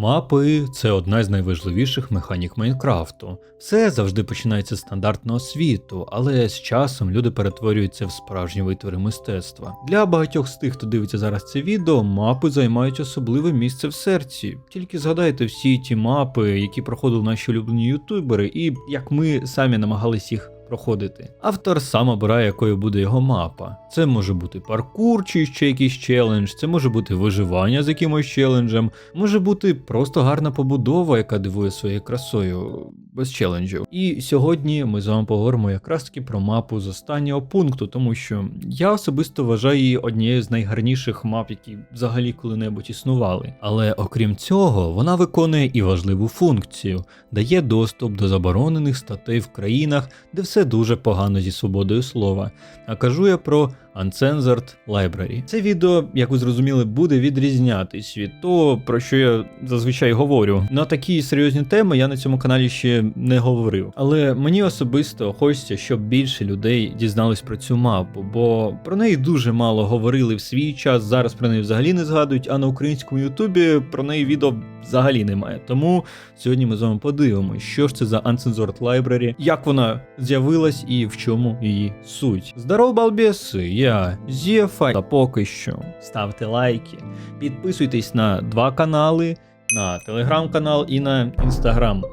Мапи це одна з найважливіших механік Майнкрафту. Все завжди починається з стандартного світу, але з часом люди перетворюються в справжні витвори мистецтва. Для багатьох з тих, хто дивиться зараз це відео, мапи займають особливе місце в серці. Тільки згадайте всі ті мапи, які проходили наші улюблені ютубери, і як ми самі намагались їх проходити. Автор сам обирає, якою буде його мапа. Це може бути паркур чи ще якийсь челендж, це може бути виживання з якимось челенджем, може бути просто гарна побудова, яка дивує своєю красою без челенджів. І сьогодні ми з вами поговоримо якраз таки про мапу з останнього пункту, тому що я особисто вважаю її однією з найгарніших мап, які взагалі коли-небудь існували. Але окрім цього, вона виконує і важливу функцію, дає доступ до заборонених статей в країнах, де все дуже погано зі свободою слова. А кажу я про Uncensored Library. Це відео, як ви зрозуміли, буде відрізнятись від того, про що я зазвичай говорю. На такі серйозні теми я на цьому каналі ще не говорив. Але мені особисто хочеться, щоб більше людей дізнались про цю мапу, бо про неї дуже мало говорили в свій час. Зараз про неї взагалі не згадують, а на українському Ютубі про неї відео взагалі немає. Тому сьогодні ми з вами подивимося, що ж це за Uncensored Library, як вона з'явилась і в чому її суть. Здорово, балбеси! Я Зєфа. Та поки що ставте лайки, підписуйтесь на два канали, на телеграм-канал і на інстаграм.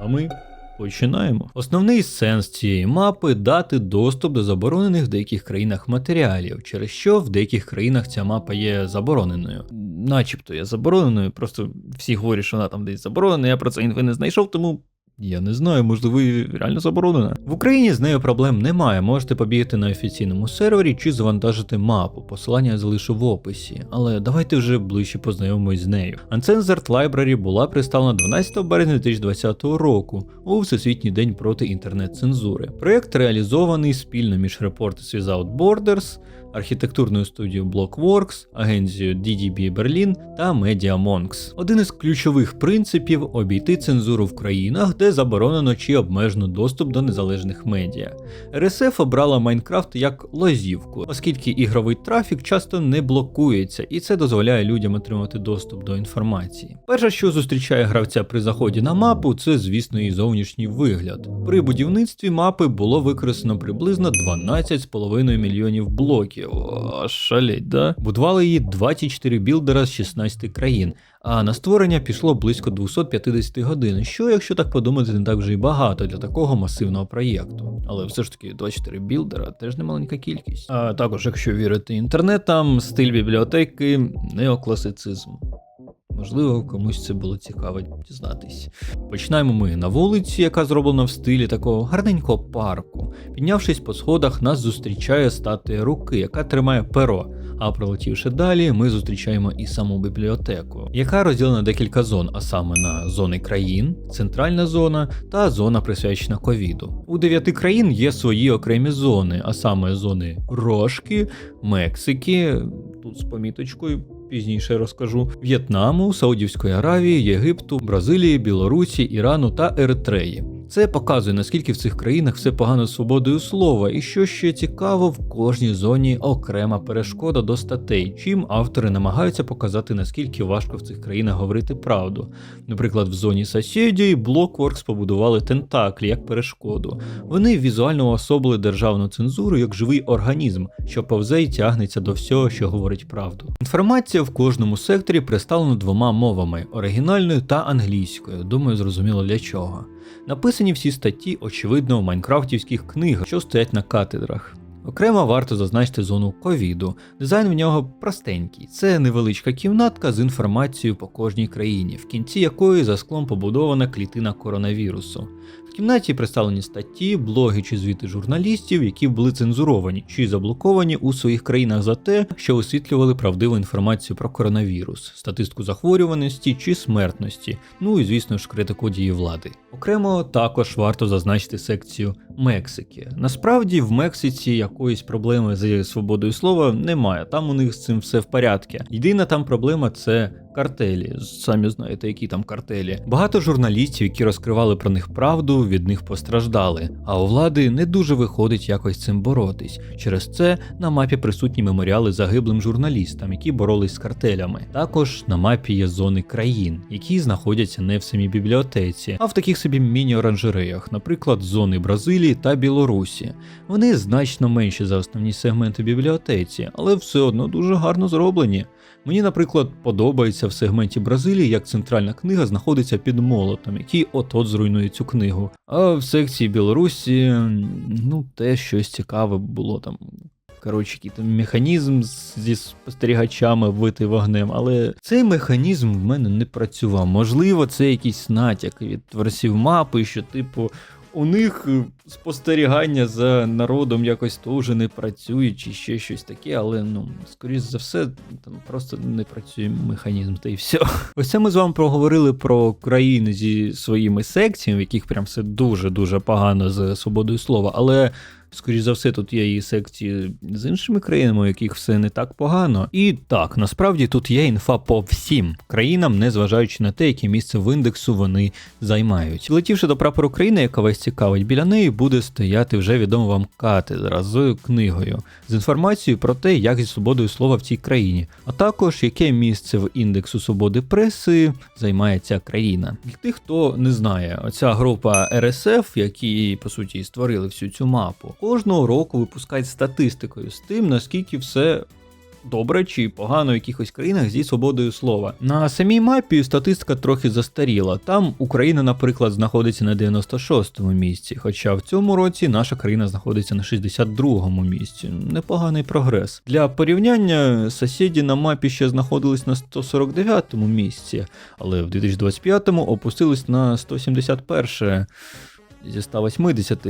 А ми починаємо. Основний сенс цієї мапи дати доступ до заборонених в деяких країнах матеріалів, через що в деяких країнах ця мапа є забороненою. Начебто є забороненою, просто всі говорять, що вона там десь заборонена. Я про це інфи не знайшов, тому. Я не знаю, можливо, реально заборонена. В Україні з нею проблем немає. Можете побігти на офіційному сервері чи завантажити мапу. Посилання я залишу в описі. Але давайте вже ближче познайомимось з нею. Uncensored Library була представлена 12 березня 2020 року у Всесвітній день проти інтернет-цензури. Проєкт реалізований спільно між Reporters Without Borders, архітектурною студією Blockworks, агенцією DDB Berlin та MediaMonks. Один із ключових принципів обійти цензуру в країнах, де заборонено чи обмежено доступ до незалежних медіа. РСФ обрала Майнкрафт як лазівку, оскільки ігровий трафік часто не блокується, і це дозволяє людям отримати доступ до інформації. Перше, що зустрічає гравця при заході на мапу, це, звісно, її зовнішній вигляд. При будівництві мапи було використано приблизно 12,5 мільйонів блоків. Аж Шаліть, да? Будували її 24 білдера з 16 країн. А на створення пішло близько 250 годин, що, якщо так подумати, не так вже й багато для такого масивного проєкту. Але все ж таки 24 білдера теж не маленька кількість. А також, якщо вірити інтернетам, стиль бібліотеки неокласицизм. Можливо, комусь це було цікаво дізнатись. Починаємо ми на вулиці, яка зроблена в стилі такого гарненького парку. Піднявшись по сходах, нас зустрічає статуя руки, яка тримає перо. А пролетівши далі, ми зустрічаємо і саму бібліотеку, яка розділена декілька зон, а саме на зони країн, центральна зона та зона присвячена ковіду. У дев'яти країн є свої окремі зони, а саме зони Рожки, Мексики, тут з поміточкою. Пізніше розкажу В'єтнаму, Саудівської Аравії, Єгипту, Бразилії, Білорусі, Ірану та Еритреї. Це показує, наскільки в цих країнах все погано з свободою слова, і що ще цікаво, в кожній зоні окрема перешкода до статей, чим автори намагаються показати, наскільки важко в цих країнах говорити правду. Наприклад, в зоні Сосєдії Blockworks побудували тентаклі як перешкоду. Вони візуально уособили державну цензуру як живий організм, що повзе й тягнеться до всього, що говорить правду. Інформація в кожному секторі представлена двома мовами оригінальною та англійською. Думаю, зрозуміло для чого. Написані всі статті, очевидно, в майнкрафтівських книгах, що стоять на катедрах. Окремо варто зазначити зону ковіду. Дизайн в нього простенький. Це невеличка кімнатка з інформацією по кожній країні, в кінці якої за склом побудована клітина коронавірусу. В кімнаті представлені статті, блоги чи звіти журналістів, які були цензуровані чи заблоковані у своїх країнах за те, що висвітлювали правдиву інформацію про коронавірус, статистику захворюваності чи смертності, ну і звісно ж критику дії влади. Окремо також варто зазначити секцію Мексики. Насправді в Мексиці якоїсь проблеми з свободою слова немає. Там у них з цим все в порядку. Єдина там проблема це Картелі, самі знаєте, які там картелі. Багато журналістів, які розкривали про них правду, від них постраждали. А у влади не дуже виходить якось цим боротись. Через це на мапі присутні меморіали загиблим журналістам, які боролись з картелями. Також на мапі є зони країн, які знаходяться не в самій бібліотеці, а в таких собі міні-оранжереях, наприклад, зони Бразилії та Білорусі. Вони значно менші за основні сегменти бібліотеці, але все одно дуже гарно зроблені. Мені, наприклад, подобається в сегменті Бразилії, як центральна книга знаходиться під молотом, який от-от зруйнує цю книгу. А в секції Білорусі, ну, те щось цікаве було там. Коротше, який там механізм зі спостерігачами вбитий вогнем, але цей механізм в мене не працював. Можливо, це якийсь натяк від творців мапи, що, типу, у них е, спостерігання за народом якось теж не працює, чи ще щось таке, але ну, скоріш за все, там просто не працює механізм, та й все. Ось це ми з вами проговорили про країни зі своїми секціями, в яких прям все дуже-дуже погано з свободою слова, але. Скоріше за все, тут є і секції з іншими країнами, у яких все не так погано. І так, насправді тут є інфа по всім країнам, незважаючи на те, яке місце в індексу вони займають. Летівши до прапору країни, яка вас цікавить, біля неї буде стояти вже відома вам катедра з книгою, з інформацією про те, як зі свободою слова в цій країні, а також яке місце в індексу свободи преси займає ця країна. Для тих, хто не знає, оця група RSF, які по суті створили всю цю мапу, кожного року випускають статистикою з тим, наскільки все. Добре чи погано в якихось країнах зі свободою слова. На самій мапі статистика трохи застаріла. Там Україна, наприклад, знаходиться на 96-му місці, хоча в цьому році наша країна знаходиться на 62-му місці. Непоганий прогрес. Для порівняння сусіді на мапі ще знаходились на 149-му місці, але в 2025-му опустились на 171 зі 180.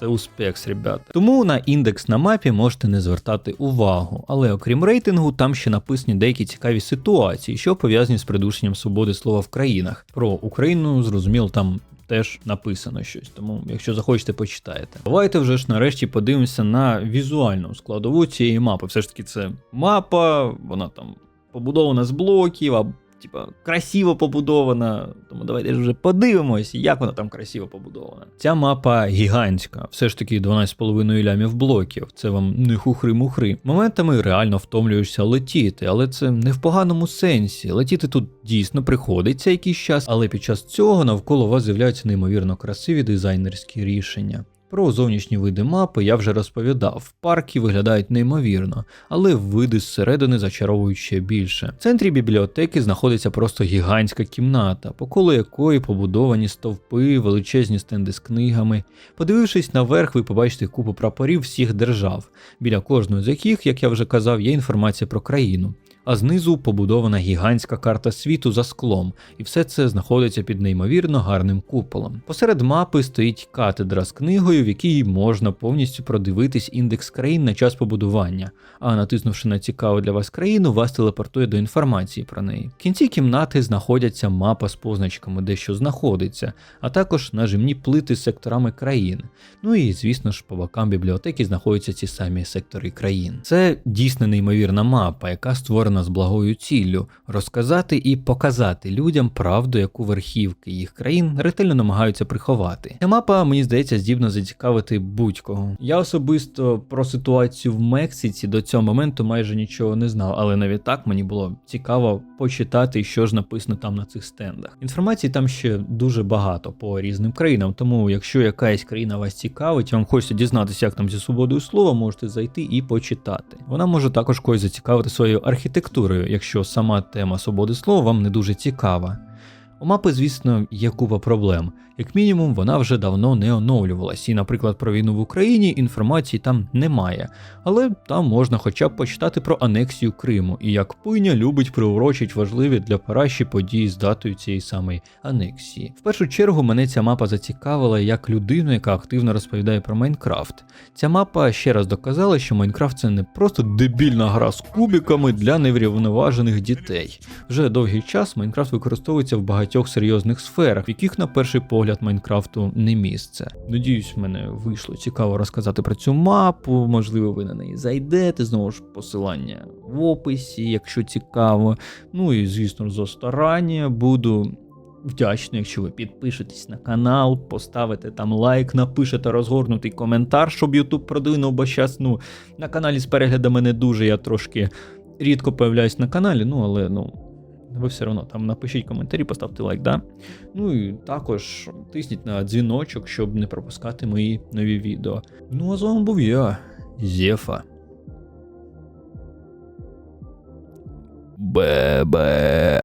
Це успех, ребята. Тому на індекс на мапі можете не звертати увагу. Але окрім рейтингу, там ще написані деякі цікаві ситуації, що пов'язані з придушенням свободи слова в країнах. Про Україну, зрозуміло, там. Теж написано щось, тому якщо захочете, почитаєте. Давайте вже ж нарешті подивимося на візуальну складову цієї мапи. Все ж таки, це мапа, вона там побудована з блоків, типа красиво побудована. Тому давайте вже подивимось, як вона там красиво побудована. Ця мапа гігантська, все ж таки 12,5 лямів блоків. Це вам не хухри-мухри. Моментами реально втомлюєшся летіти, але це не в поганому сенсі. Летіти тут дійсно приходиться якийсь час, але під час цього навколо вас з'являються неймовірно красиві дизайнерські рішення. Про зовнішні види мапи я вже розповідав. Парки виглядають неймовірно, але види зсередини зачаровують ще більше. В центрі бібліотеки знаходиться просто гігантська кімната, по колу якої побудовані стовпи, величезні стенди з книгами. Подивившись наверх, ви побачите купу прапорів всіх держав, біля кожної з яких, як я вже казав, є інформація про країну. А знизу побудована гігантська карта світу за склом, і все це знаходиться під неймовірно гарним куполом. Посеред мапи стоїть катедра з книгою, в якій можна повністю продивитись індекс країн на час побудування, а натиснувши на цікаву для вас країну, вас телепортує до інформації про неї. В кінці кімнати знаходяться мапа з позначками, де що знаходиться, а також нажимні плити з секторами країн. Ну і звісно ж, по бокам бібліотеки знаходяться ці самі сектори країн. Це дійсно неймовірна мапа, яка створена з благою ціллю розказати і показати людям правду, яку верхівки їх країн ретельно намагаються приховати. Ця мапа, мені здається, здібна зацікавити будь-кого. Я особисто про ситуацію в Мексиці до цього моменту майже нічого не знав, але навіть так мені було цікаво почитати, що ж написано там на цих стендах. Інформації там ще дуже багато по різним країнам, тому якщо якась країна вас цікавить, вам хочеться дізнатися, як там зі свободою слова, можете зайти і почитати. Вона може також когось зацікавити своєю архітектурою, якщо сама тема свободи слова вам не дуже цікава. У мапи, звісно, є купа проблем. Як мінімум, вона вже давно не оновлювалась, і, наприклад, про війну в Україні інформації там немає, але там можна хоча б почитати про анексію Криму і як пиня любить приурочить важливі для Параші події з датою цієї самої анексії. В першу чергу мене ця мапа зацікавила як людину, яка активно розповідає про Майнкрафт. Ця мапа ще раз доказала, що Майнкрафт це не просто дебільна гра з кубіками для неврівноважених дітей. Вже довгий час Майнкрафт використовується в багатьох багатьох серйозних сферах, в яких на перший погляд Майнкрафту не місце. Надіюсь, в мене вийшло цікаво розказати про цю мапу. Можливо, ви на неї зайдете. Знову ж посилання в описі, якщо цікаво. Ну і звісно, за старання буду. Вдячний, якщо ви підпишетесь на канал, поставите там лайк, напишете розгорнутий коментар, щоб YouTube продвинув, бо щас, ну, на каналі з переглядами не дуже, я трошки рідко появляюсь на каналі, ну але ну. Ви все одно там напишіть коментарі, поставте лайк, да? Ну і також тисніть на дзвіночок, щоб не пропускати мої нові відео. Ну а з вами був я, Зефа. Бебе.